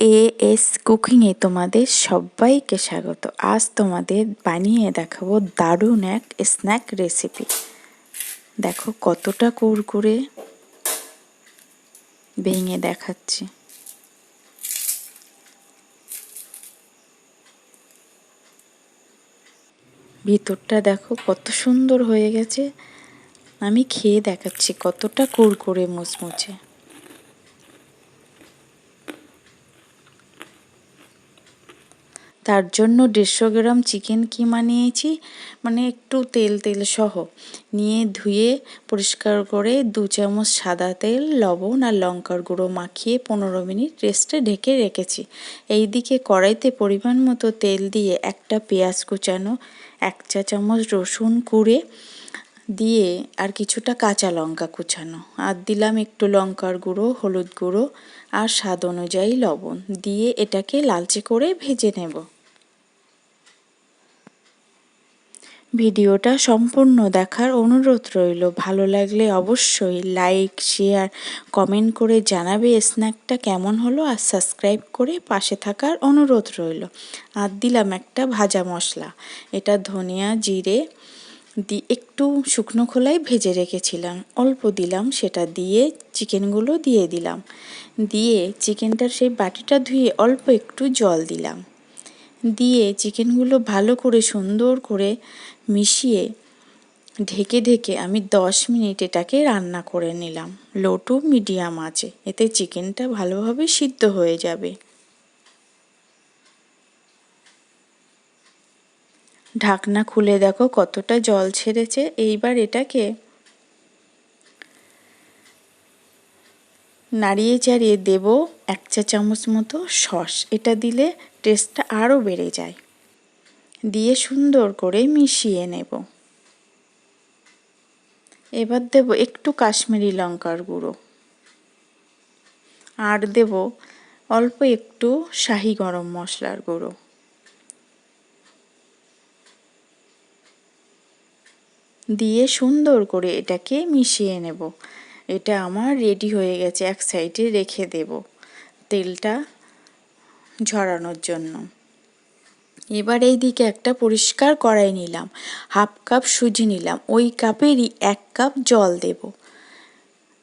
A S কুকিংয়ে তোমাদের সবাইকে স্বাগত। আজ তোমাদের বানিয়ে দেখাবো দারুণ এক স্ন্যাক রেসিপি দেখো কতটা কুরকুরে ভেঙে দেখাচ্ছি। ভিতরটা দেখো কত সুন্দর হয়ে গেছে। আমি খেয়ে দেখাচ্ছি কতটা কুরকুরে মুচমুচে। তার জন্য দেড়শো গ্রাম চিকেন কিমা নিয়েছি মানে একটু তেল তেল সহ। নিয়ে ধুয়ে পরিষ্কার করে দু চামচ সাদা তেল, লবণ আর লঙ্কার গুঁড়ো মাখিয়ে পনেরো মিনিট রেস্টে ঢেকে রেখেছি। এই দিকে কড়াইতে পরিমাণ মতো তেল দিয়ে একটা পেঁয়াজ কুচানো, এক চা চামচ রসুন কুড়ে দিয়ে আর কিছুটা কাঁচা লঙ্কা কুচানো আর দিলাম একটু লঙ্কার গুঁড়ো, হলুদ গুঁড়ো আর স্বাদ অনুযায়ী লবণ। দিয়ে এটাকে লালচে করে ভেজে নেব। ভিডিওটা সম্পূর্ণ দেখার অনুরোধ রইল। ভালো লাগলে অবশ্যই লাইক, শেয়ার, কমেন্ট করে জানাবে স্ন্যাকটা কেমন হলো আর সাবস্ক্রাইব করে পাশে থাকার অনুরোধ রইল। আর দিলাম একটা ভাজা মশলা। এটা ধনিয়া জিরে দি একটু শুকনো খোলায় ভেজে রেখেছিলাম। অল্প দিলাম, সেটা দিয়ে চিকেনগুলো দিয়ে দিলাম। দিয়ে চিকেনটার সেই বাটিটা ধুয়ে অল্প একটু জল দিলাম। দিয়ে চিকেনগুলো ভালো করে সুন্দর করে মিশিয়ে ঢেকে ঢেকে আমি দশ মিনিট এটাকে রান্না করে নিলাম। লো টু মিডিয়াম আছে। এতে চিকেনটা ভালোভাবে সিদ্ধ হয়ে যাবে। ঢাকনা খুলে দেখো কতটা জল ছেড়েছে। এইবার এটাকে নাড়িয়ে চাড়িয়ে দেব এক চা চামচ মতো সস। এটা দিলে টেস্টটা আরও বেড়ে যায়। দিয়ে সুন্দর করে মিশিয়ে নেব। এবার দেব একটু কাশ্মীরি লঙ্কার গুঁড়ো। আর দেব অল্প একটু শাহি গরম মশলার গুঁড়ো। দিয়ে সুন্দর করে এটাকে মিশিয়ে নেব। এটা আমার রেডি হয়ে গেছে, এক সাইডে রেখে দেব তেলটা ঝরানোর জন্য। এবার এই দিকে একটা পরিষ্কার কড়াই নিলাম। হাফ কাপ সুজি নিলাম। ওই কাপেরই এক কাপ জল দেব।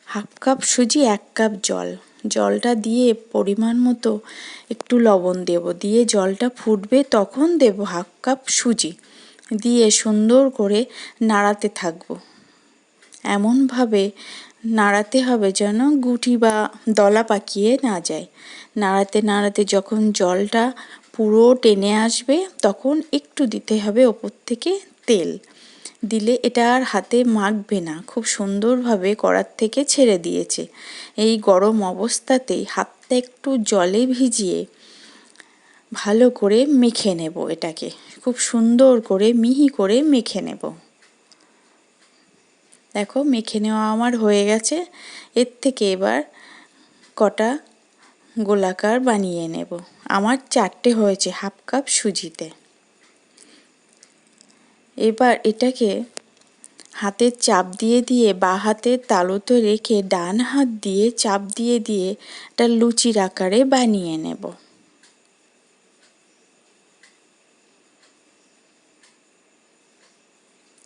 হাফ কাপ সুজি, এক কাপ জল। জলটা দিয়ে পরিমাণ মতো একটু লবণ দেব। দিয়ে জলটা ফুটবে তখন দেব হাফ কাপ সুজি। দিয়ে সুন্দর করে নাড়াতে থাকব। এমনভাবে নাড়াতে হবে যেন গুটি বা দলা পাকিয়ে না যায়। নাড়াতে নাড়াতে যখন জলটা পুরো টেনে আসবে, তখন একটু দিতে হবে ওপর থেকে তেল। দিলে এটা আর হাতে মাখবে না, খুব সুন্দরভাবে কড়ার থেকে ছেড়ে দিয়েছে। এই গরম অবস্থাতেই হাতটা একটু জলে ভিজিয়ে ভালো করে মেখে নেব এটাকে। খুব সুন্দর করে, মিহি করে মেখে নেব। দেখো, মেখে নেওয়া আমার হয়ে গেছে। এর থেকে এবার কটা গোলাকার বানিয়ে নেব। আমার চারটে হয়েছে, হাফ কাপ সুজিতে। এবার এটাকে হাতের চাপ দিয়ে দিয়ে বা হাতের তালুতে রেখে ডান হাত দিয়ে চাপ দিয়ে দিয়ে একটা লুচির আকারে বানিয়ে নেব।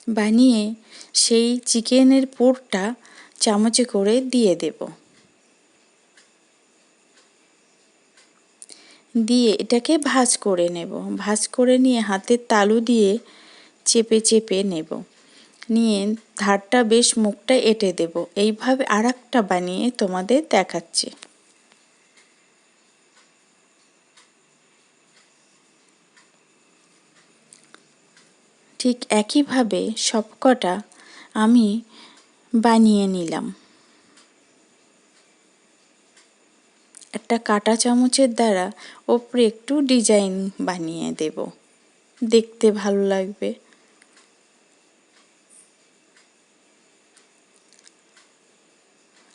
বানিয়ে সেই চিকেনের পুরটা চামচে করে দিয়ে দেব। দিয়ে এটাকে ভাজ করে নেব। ভাজ করে নিয়ে হাতের তালু দিয়ে চেপে চেপে নেব। নিয়ে ধারটা বেশ মুখটা এঁটে দেব। এইভাবে আর বানিয়ে তোমাদের দেখাচ্ছি। ঠিক একইভাবে সবকটা আমি বানিয়ে নিলাম। একটা কাটা চামচের দ্বারা ওপরে একটু ডিজাইন বানিয়ে দেব। দেখতে ভালো লাগবে।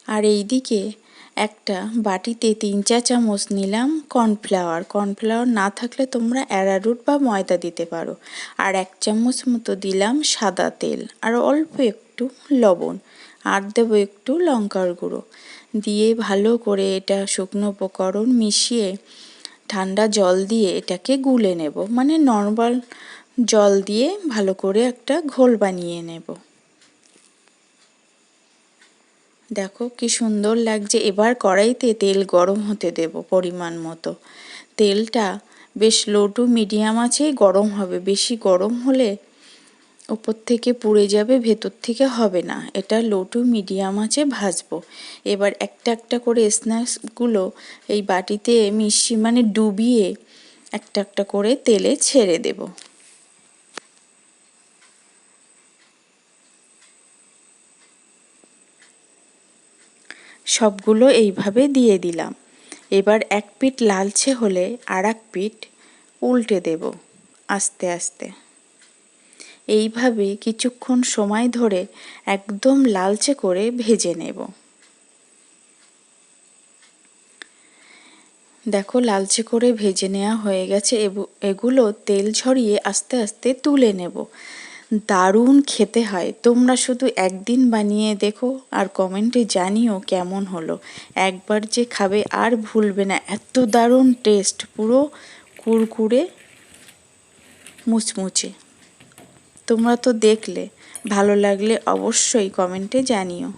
আর এই দিকে একটা বাটিতে তিন চা চামচ নিলাম কর্নফ্লাওয়ার। কর্নফ্লাওয়ার না থাকলে তোমরা অ্যারারুট বা ময়দা দিতে পারো। আর এক চামচ মতো দিলাম সাদা তেল। আর অল্প একটু লবণ। আর দেবো একটু লঙ্কার গুঁড়ো। দিয়ে ভালো করে এটা শুকনো উপকরণ মিশিয়ে ঠান্ডা জল দিয়ে এটাকে গুলে নেব। মানে নর্মাল জল দিয়ে ভালো করে একটা ঘোল বানিয়ে নেব। দেখো কি সুন্দর লাগছে। এবার কড়াইতে তেল গরম হতে দেব পরিমাণ মতো। তেলটা বেশ লো টু মিডিয়াম আছেই গরম হবে। বেশি গরম হলে ওপর থেকে পুড়ে যাবে, ভেতর থেকে হবে না। এটা লো টু মিডিয়াম আছে, ভাজবো। এবার একটা একটা করে স্ন্যাক্সগুলো এই বাটিতে মিশি মানে ডুবিয়ে একটা একটা করে তেলে ছেড়ে দেব। সবগুলো এইভাবে দিয়ে দিলাম। এবার এক পিঠ লালচে হলে আর এক পিঠ উল্টে দেব, আস্তে আস্তে। এইভাবে কিছুক্ষণ সময় ধরে একদম লালচে করে ভেজে নেব। দেখো লালচে করে ভেজে নেওয়া হয়ে গেছে এগুলো তেল ঝরিয়ে আস্তে আস্তে তুলে নেব। দারুণ খেতে হয়। তোমরা শুধু একদিন বানিয়ে দেখো আর কমেন্টে জানিও কেমন হলো। একবার যে খাবে আর ভুলবে না। এত দারুণ টেস্ট, পুরো কুরকুরে মুচমুচে। তোমরা তো দেখলে ভালো লাগলে অবশ্যই কমেন্টে জানিও।